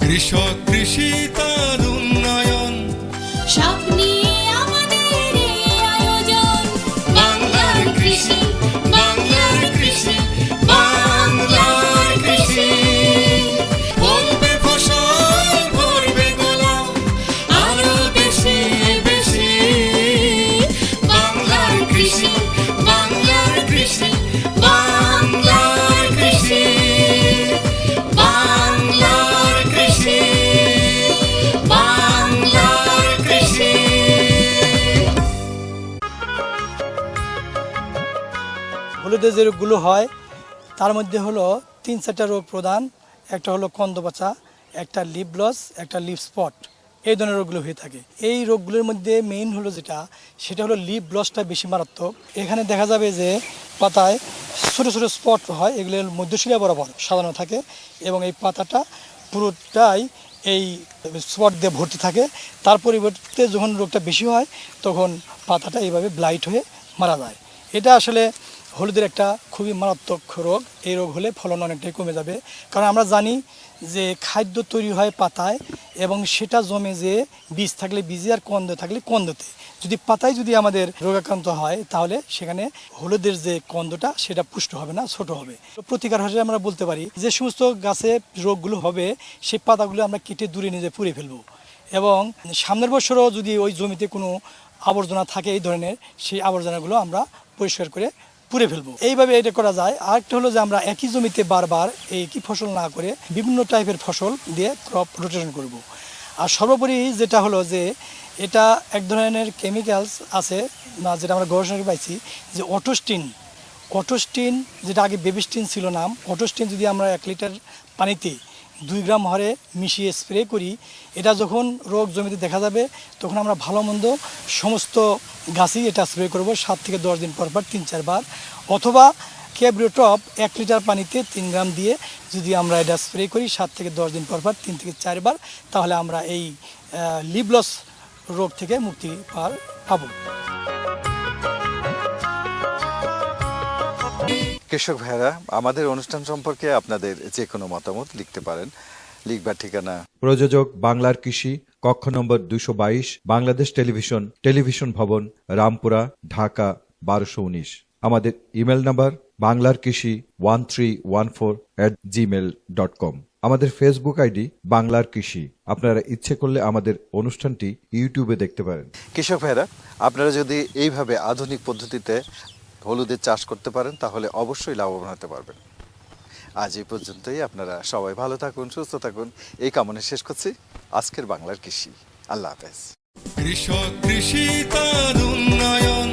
কৃষক কৃষি হলুদের যে রোগগুলো হয়, তার মধ্যে হলো তিন চারটা রোগ প্রধান। একটা হলো কন্দবাচা একটা লিপ লস একটা লিপ স্পট এই ধরনের রোগগুলো হয়ে থাকে। এই রোগগুলোর মধ্যে মেইন হলো যেটা, সেটা হলো লিপ ব্লসটা বেশি মারাত্মক। এখানে দেখা যাবে যে পাতায় ছোটো ছোটো স্পট হয় এগুলোর মধ্যশিরা বরাবর সাজানো থাকে এবং এই পাতাটা পুরোটাই এই স্পট দিয়ে ভর্তি থাকে। তার পরিবর্তে যখন রোগটা বেশি হয়, তখন পাতাটা এইভাবে ব্লাইট হয়ে মারা যায়। এটা আসলে হলুদের একটা খুবই মারাত্মক রোগ। এই রোগ হলে ফলন অনেকটাই কমে যাবে। কারণ আমরা জানি যে খাদ্য তৈরি হয় পাতায় এবং সেটা জমে যে বীজ থাকলে বীজে আর কন্দ থাকলে কন্দতে। যদি পাতায় যদি আমাদের রোগাক্রান্ত হয়, তাহলে সেখানে হলুদের যে কন্দটা, সেটা পুষ্ট হবে না, ছোট হবে। প্রতিকার হিসেবে আমরা বলতে পারি, যে সমস্ত গাছে রোগগুলো হবে, সেই পাতাগুলো আমরা কেটে দূরে নিয়ে পুড়ে ফেলব। এবং সামনের বছরও যদি ওই জমিতে কোনো আবর্জনা থাকে এই ধরনের, সেই আবর্জনাগুলো আমরা পরিষ্কার করে পুড়ে ফেলব। এইভাবে এটা করা যায়। আরেকটা হলো যে আমরা একই জমিতে বারবার একই ফসল না করে বিভিন্ন টাইপের ফসল দিয়ে ক্রপ রোটেশন করব। আর সর্বোপরি যেটা হলো যে এটা এক ধরনের কেমিক্যালস আছে, না, যেটা আমরা গবেষণা পাইছি যে অটোস্টিন অটোস্টিন যেটা আগে বেবিস্টিন ছিল নাম অটোস্টিন যদি আমরা এক লিটার পানিতে দুই গ্রাম হারে মিশিয়ে স্প্রে করি, এটা যখন রোগ জমিতে দেখা যাবে, তখন আমরা ভালো মন্দ সমস্ত গাছই এটা স্প্রে করব সাত থেকে দশ দিন পর পর, তিন চারবার অথবা ক্যাব্রিওটপ এক লিটার পানিতে তিন গ্রাম দিয়ে যদি আমরা এটা স্প্রে করি সাত থেকে দশ দিন পর পর, তিন থেকে চারবার তাহলে আমরা এই লিবলস রোগ থেকে মুক্তি পাওয়ার পাবো। কৃষক ভাইরা আমাদের অনুষ্ঠান সম্পর্কে আপনাদের যে কোনো মতামত লিখতে পারেন। লিখবার ঠিকানা? প্রযোজক বাংলার কৃষি কক্ষ নম্বর দুশো বাইশ বাংলাদেশ টেলিভিশন টেলিভিশন ভবন রামপুরা ঢাকা বারোশো উনিশ। আমাদের ইমেল নাম্বার বাংলার কৃষি one three one four at Gmail dot com আমাদের ফেসবুক আইডি বাংলার কৃষি। আপনারা ইচ্ছে করলে আমাদের অনুষ্ঠানটি ইউটিউবে দেখতে পারেন। কৃষক ভাইরা আপনারা যদি এইভাবে আধুনিক পদ্ধতিতে হলুদের চাষ করতে পারেন তাহলে অবশ্যই লাভবান হতে পারবেন। আজ এই পর্যন্তই আপনারা সবাই ভালো থাকুন সুস্থ থাকুন। এই কামনে শেষ করছি। আজকের বাংলার কৃষি। আল্লাহ হাফেজ। কৃষক কৃষি তার উন্নয়ন।